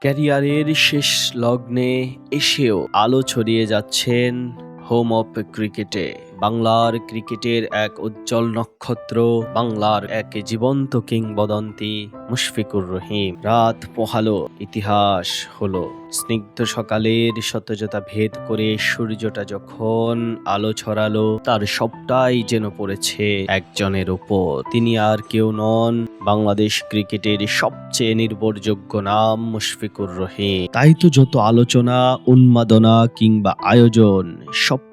ক্যারিয়ারের শেষ লগ্নে এসেও আলো ছড়িয়ে যাচ্ছেন হোম অফ ক্রিকেটে। বাংলার ক্রিকেটের এক উজ্জ্বল নক্ষত্র, বাংলার এক জীবন্ত কিংবদন্তি মুশফিকুর রহিম। রাত পোহালো, ইতিহাস হলো। স্নিগ্ধ সকালের সত্যজতা ভেদ করে সূর্যটা যখন আলো ছড়ালো, তার সবটাই যেন পড়েছে একজনের ওপর। তিনি আর কেউ নন বাংলাদেশ ক্রিকেটের সবচেয়ে নির্ভরযোগ্য নাম মুশফিকুর রহিম। তাই তো যত আলোচনা উন্মাদনা কিংবা আয়োজন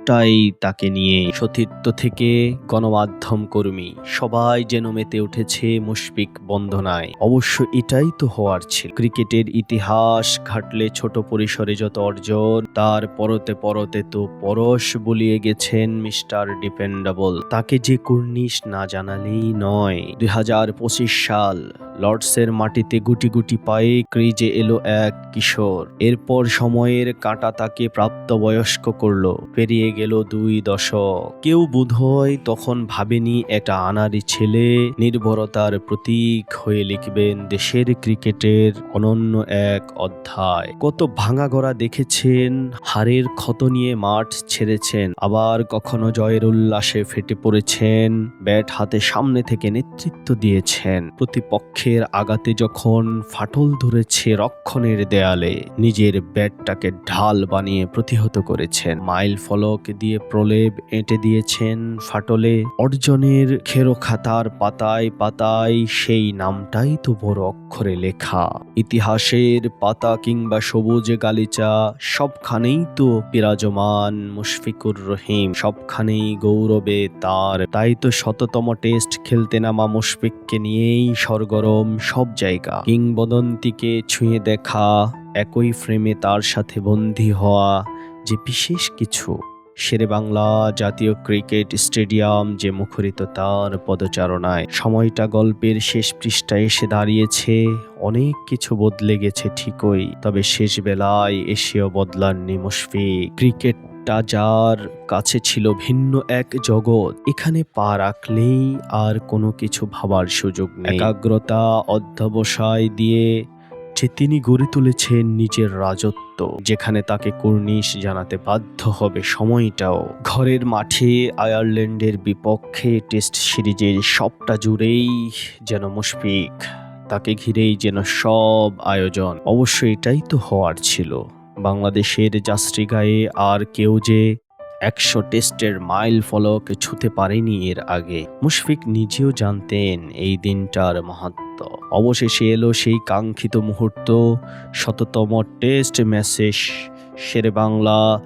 সবটাই তাকে নিয়ে সতীর্থ থেকে গণমাধ্যম কর্মী সবাই যেন মেতে উঠেছে মুশফিক বন্দনায়। অবশ্য এটাই তো হওয়ার ছিল। ক্রিকেটের ইতিহাস ঘাটলে ছোট পরিসরে যত অর্জন, তার পরতে পরতে তো পরশ বলিয়ে গেছেন মিস্টার ডিপেন্ডাবল। তাকে যে কুর্নিশ না জানালেই নয়, দুই সাল লর্ডসের মাটিতে গুটি গুটি পায়ে ক্রিজে এলো এক কিশোর। এরপর সময়ের কাঁটা তাকে প্রাপ্তবয়স্ক করল। পেরিয়ে গেল দুই দশক। কেউ বোধহয় তখন ভাবেনি একটা আনারি ছেলে নির্ভরতার প্রতীক হয়ে লিখবেন দেশের ক্রিকেটের অনন্য এক অধ্যায়। কত ভাঙা গড়া দেখেছেন, হারের ক্ষত নিয়ে মাঠ ছেড়েছেন, আবার কখনো জয়ের উল্লাসে ফেটে পড়েছেন, ব্যাট হাতে সামনে থেকে নেতৃত্ব দিয়েছেন প্রতিপক্ষের আগাতে যখন ফাটল ধরেছে রক্ষণের দেয়ালে, নিজের ব্যাটটাকে ঢাল বানিয়ে প্রতিহত করেছেন। মাইল ফলক দিয়ে প্রলেপ এঁটে দিয়েছেন ফাটলে। অর্জনের খেরো খাতার পাতায় পাতায় সেই নামটাই তো বড় অক্ষরে লেখা। ইতিহাসের পাতা কিংবা সবুজ গালিচা, সবখানেই তো বিরাজমান মুশফিকুর রহিম, সবখানেই গৌরবে তার। তাই তো শততম টেস্ট খেলতে নামা মুশফিককে নিয়েই সরগরম সব জায়গা। কিংবদন্তিকে ছুঁয়ে দেখা, একই ফ্রেমে তার সাথে বন্দী হওয়া, যে বিশেষ কিছু। শেরে বাংলা জাতীয় ক্রিকেট স্টেডিয়াম যে মুখরিত তার পদচারণায়। সময়টা গল্পের শেষ পৃষ্ঠায় এসে দাঁড়িয়েছে, অনেক কিছু বদলে গেছে ঠিকই, তবে শেষ বেলায় এসেও বদলাননি মুশফিক। ক্রিকেট টা যার কাছে ছিল ভিন্ন এক জগৎ এখানে পা রাখলেই আর কোনো কিছু ভাবার সুযোগ নেই। একাগ্রতা অধ্যবসায় দিয়ে যে তিনি গড়ে তুলেছেন নিজের রাজত্ব যেখানে তাকে কুর্নিশ জানাতে বাধ্য হবে সময়টাও। ঘরের মাঠে আয়ারল্যান্ডের বিপক্ষে টেস্ট সিরিজের সবটা জুড়েই যেন মুশফিক তাকে ঘিরেই যেন সব আয়োজন। অবশ্য এটাই তো হওয়ার ছিল। বাংলাদেশের যাত্রী গায়ে আর কেউ যে একশো টেস্টের মাইল ফলক ছুতে পারেনি এর আগে। মুশফিক নিজেও জানতেন এই দিনটার মাহাত্ম। অবশেষে এলো সেই কাঙ্ক্ষিত মুহূর্ত, শততম টেস্ট ম্যাচে শেরে বাংলা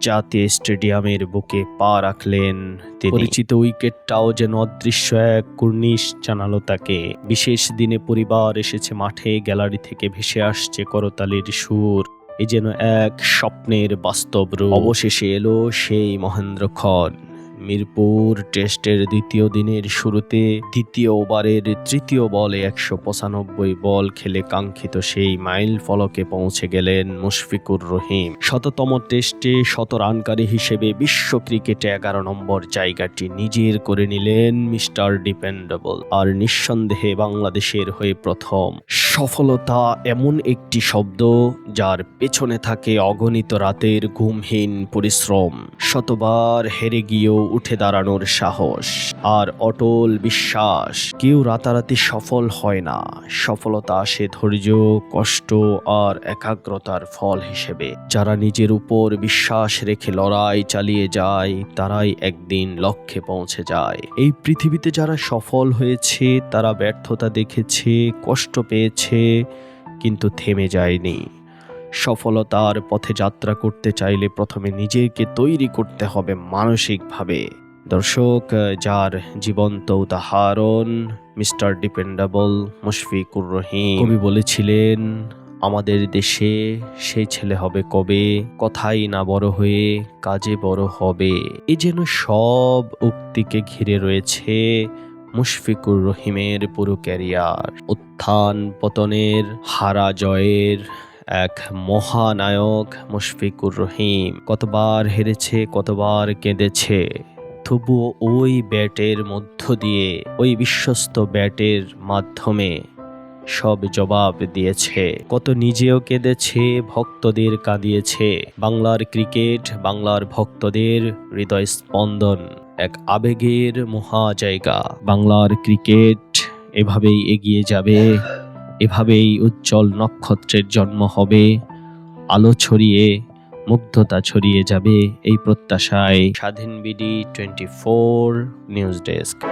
জাতীয় স্টেডিয়ামের বুকে পা রাখলেন পরিচিত উইকেটটাও যেন অদৃশ্য এক কুর্নিশ জানালো তাকে। বিশেষ দিনে পরিবার এসেছে মাঠে, গ্যালারি থেকে ভেসে আসছে করতালির সুর। এ যেন এক স্বপ্নের বাস্তব রূপ। অবশেষে এলো সেই মহেন্দ্রক্ষণ মিরপুর টেস্টের দ্বিতীয় দিনের শুরুতে দ্বিতীয় ওভারের তৃতীয় বলে একশো পঁচানব্বই বল খেলে কাঙ্ক্ষিত সেই মাইল ফলকে পৌঁছে গেলেন মুশফিকুর রহিম। শততম টেস্টে শত রানকারী হিসেবে বিশ্ব ক্রিকেটে এগারো নম্বর জায়গাটি নিজের করে নিলেন মিস্টার ডিপেন্ডেবল, আর নিঃসন্দেহে বাংলাদেশের হয়ে প্রথম। সফলতা এমন একটি শব্দ যার পেছনে থাকে অগণিত রাতের ঘুমহীন পরিশ্রম। শতবার হেরে গিয়েও উঠে দাঁড়ানোর সাহস। আর অটল বিশ্বাস, কেউ রাতারাতি সফল হয় না। সফলতা আসে ধৈর্য, কষ্ট আর একাগ্রতার ফল হিসেবে। যারা নিজের উপর বিশ্বাস রেখে লড়াই চালিয়ে যায়, তারাই একদিন লক্ষ্যে পৌঁছে যায়। এই পৃথিবীতে যারা সফল হয়েছে, তারা ব্যর্থতা দেখেছে, কষ্ট পেয়েছে, কিন্তু থেমে যায়নি। সফলতার পথে যাত্রা করতে চাইলে প্রথমে নিজেকে তৈরি করতে হবে মানসিকভাবে। দর্শক, যার জীবন্ত উদাহরণ মিস্টার ডিপেন্ডাবল মুশফিকুর রহিম। কবি বলেছিলেন, আমাদের দেশে সেই ছেলে হবে কবে? কথাই না বড় হয়ে কাজে বড় হবে। এ যেন সব উক্তিকে ঘিরে রয়েছে মুশফিকুর রহিমের পুরো ক্যারিয়ার। উত্থান পতনের, হারা জয়ের এক মহানায়ক মুশফিকুর রহিম। কতবার হেরেছে, কতবার কেঁদেছে। তবুও ওই ব্যাটের মধ্য দিয়ে, ওই বিশ্বস্ত ব্যাটের মাধ্যমে সব জবাব দিয়েছে। কত নিজেও কেঁদেছে, ভক্তদের কাঁদিয়েছে। বাংলার ক্রিকেট, বাংলার ভক্তদের হৃদয় স্পন্দন এক আবেগের মহা জায়গা বাংলার ক্রিকেট এভাবেই এগিয়ে যাবে। এভাবেই উজ্জ্বল নক্ষত্রের জন্ম হবে। আলো ছড়িয়ে, মুগ্ধতা ছড়িয়ে যাবে এই প্রত্যাশায়। স্বাধীন BD twenty four news desk.